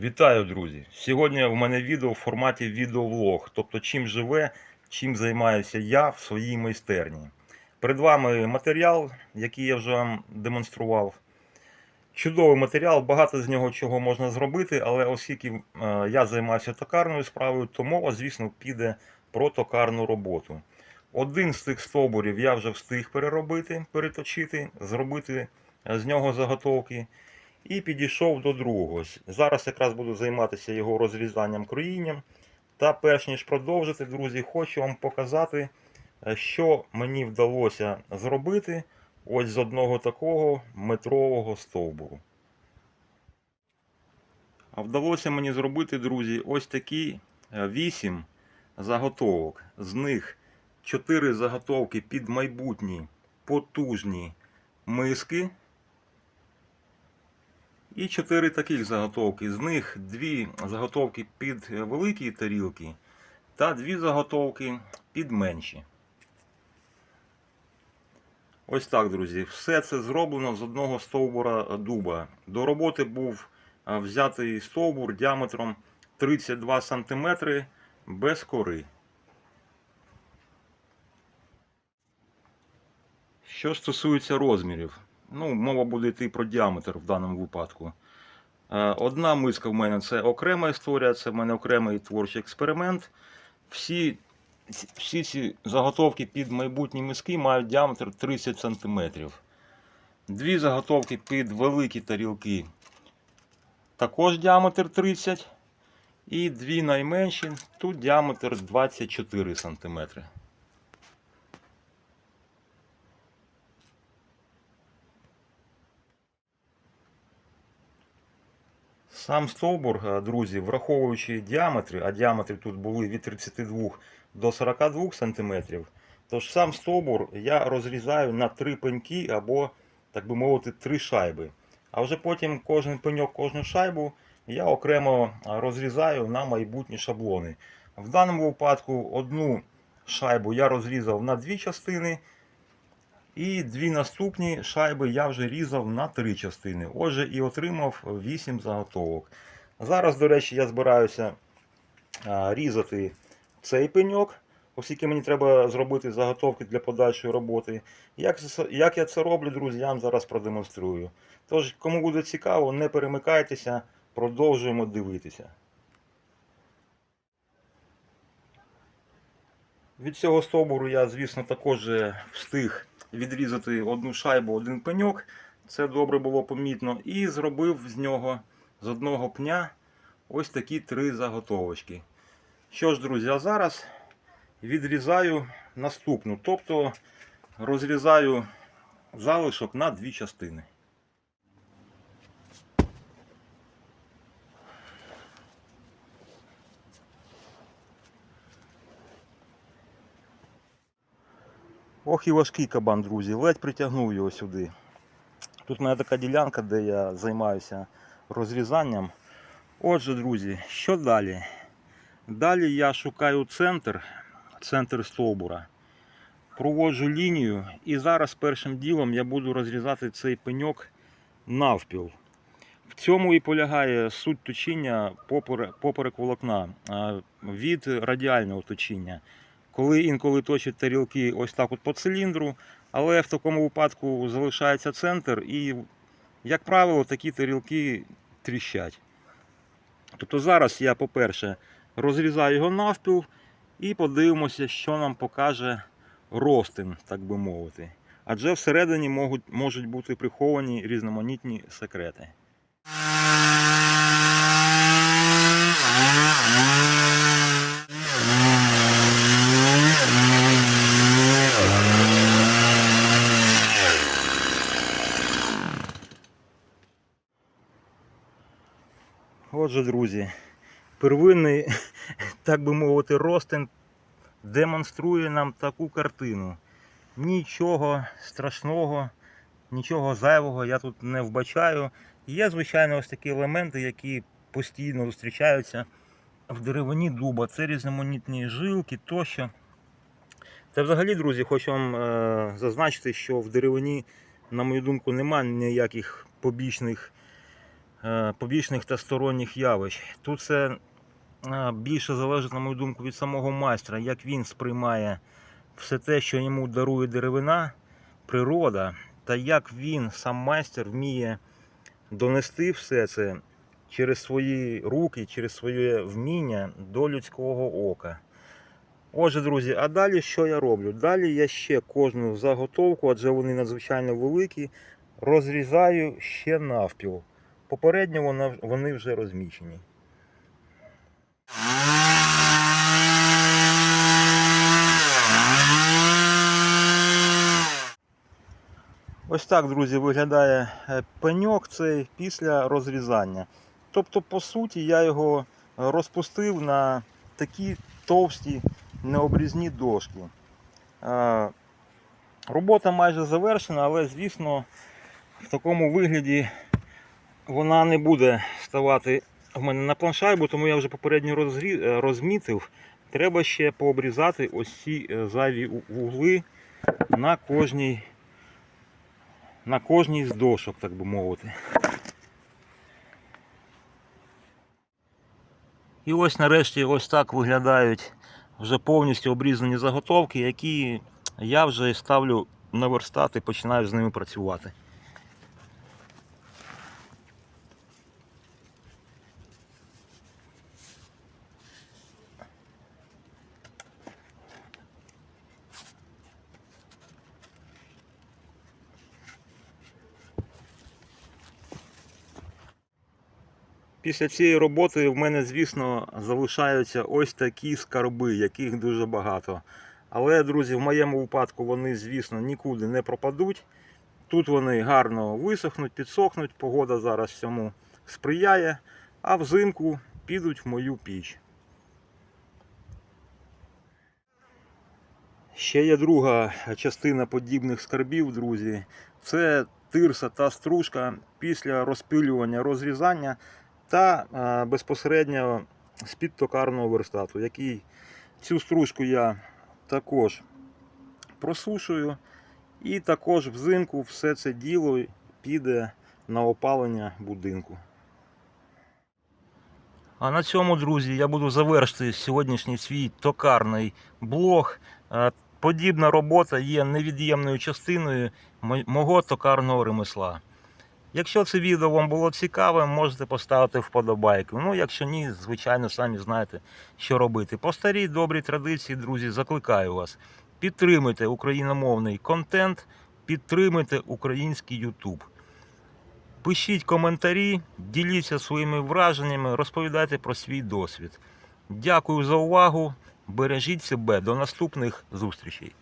Вітаю, друзі! Сьогодні в мене відео в форматі відеовлог, тобто чим живе, чим займаюся я в своїй майстерні. Перед вами матеріал, який я вже вам демонстрував. Чудовий матеріал, багато з нього чого можна зробити, але оскільки е, я займаюся токарною справою, то мова, звісно, піде про токарну роботу. Один з цих стовбурів я вже встиг переробити, переточити, зробити е, з нього заготовки. І підійшов до другого. Зараз якраз буду займатися його розрізанням кроїнням. Та перш ніж продовжити, друзі, хочу вам показати, е, що мені вдалося зробити ось з одного такого метрового стовбуру. А вдалося мені зробити, друзі, ось такі 8 заготовок. З них 4 заготовки під майбутні потужні миски. І чотири таких заготовки. З них дві заготовки під великі тарілки та дві заготовки під менші. Ось так, друзі. Все це зроблено з одного стовбура дуба. До роботи був взятий стовбур діаметром 32 см без кори. Що стосується розмірів, ну, мова буде йти про діаметр в даному випадку. Е, Одна миска в мене це окрема історія, це в мене окремий творчий експеримент. Всі, всі ці заготовки під майбутні миски мають діаметр 30 см. Дві заготовки під великі тарілки також діаметр 30 І дві найменші, тут діаметр 24 см. Сам стовбур, е, друзі, враховуючи діаметри, а діаметри тут були від 32 до 42 см, тож сам стовбур я розрізаю на три пеньки або, так би мовити, три шайби. А вже потім кожен пеньок, кожну шайбу я окремо розрізаю на майбутні шаблони. В даному випадку одну шайбу я розрізав на дві частини. І дві наступні шайби я вже різав на три частини. Отже, і отримав 8 заготовок. Зараз, до речі, я збираюся різати цей пеньок, оскільки мені треба зробити заготовки для подальшої роботи. Як, як я це роблю, друзі, я зараз продемонструю. Тож, кому буде цікаво, не перемикайтеся, продовжуємо дивитися. Від цього стовбуру я, звісно, також встиг відрізати одну шайбу, один пеньок. Це добре було помітно. І зробив з нього з одного пня ось такі три заготовочки. Що ж, друзі, а зараз відрізаю наступну. Тобто розрізаю залишок на дві частини. Ох і важкий кабан, друзі, ледь притягнув його сюди. Тут в мене така ділянка, де я займаюся розрізанням. Отже, друзі, що далі? Далі я шукаю центр, центр стовбура, проводжу лінію і зараз першим ділом я буду розрізати цей пеньок навпіл. В цьому і полягає суть точіння поперек волокна від радіального точіння коли інколи точать тарілки ось так от по циліндру, але в такому випадку залишається центр і, як правило, такі тарілки тріщать. Тобто зараз я, по-перше, розрізаю його навпіл і подивимося, що нам покаже ростин, так би мовити. Адже всередині можуть, можуть бути приховані різноманітні секрети. Отже, друзі, первинний, так би мовити, ростин демонструє нам таку картину. Нічого страшного, нічого зайвого я тут не вбачаю. Є, звичайно, ось такі елементи, які постійно зустрічаються в деревині дуба. Це різноманітні жилки тощо. Та взагалі, друзі, хочу вам е, зазначити, що в деревині, на мою думку, немає ніяких побічних побічних та сторонніх явищ. Тут це е, більше залежить, на мою думку, від самого майстра, як він сприймає все те, що йому дарує деревина, природа, та як він, сам майстер, вміє донести все це через свої руки, через своє вміння до людського ока. Отже, друзі, а далі що я роблю? Далі я ще кожну заготовку, адже вони надзвичайно великі, розрізаю ще навпіл. Попередньо вони вже розмічені. Ось так, друзі, виглядає е, пеньок цей після розрізання. Тобто, по суті, я його розпустив на такі товсті необрізні дошки. Е, Робота майже завершена, але, звісно, в такому вигляді вона не буде ставати в мене на планшайбу, тому я вже попередньо е, розмітив. Треба ще пообрізати ось ці е, зайві вугли на кожній, на кожній з дошок, так би мовити. І ось нарешті ось так виглядають вже повністю обрізані заготовки, які я вже ставлю на верстат і починаю з ними працювати. Після цієї роботи в мене, звісно, залишаються ось такі скарби, яких дуже багато. Але, друзі, в моєму випадку вони, звісно, нікуди не пропадуть. Тут вони гарно висохнуть, підсохнуть, погода зараз цьому сприяє, а взимку підуть в мою піч. Ще є друга частина подібних скарбів, друзі. Це тирса та стружка після розпилювання, розрізання та е, безпосередньо з-під токарного верстату, який цю стружку я також просушую. І також взимку все це діло піде на опалення будинку. А на цьому, друзі, я буду завершити сьогоднішній свій токарний блог. Е, Подібна робота є невід'ємною частиною мого токарного ремесла. Якщо це відео вам було цікаве, можете поставити вподобайку. Ну, якщо ні, звичайно, самі знаєте, що робити. По старій добрій традиції, друзі, закликаю вас. Підтримуйте україномовний контент, підтримуйте український YouTube. Пишіть коментарі, діліться своїми враженнями, розповідайте про свій досвід. Дякую за увагу. Бережіть себе. До наступних зустрічей.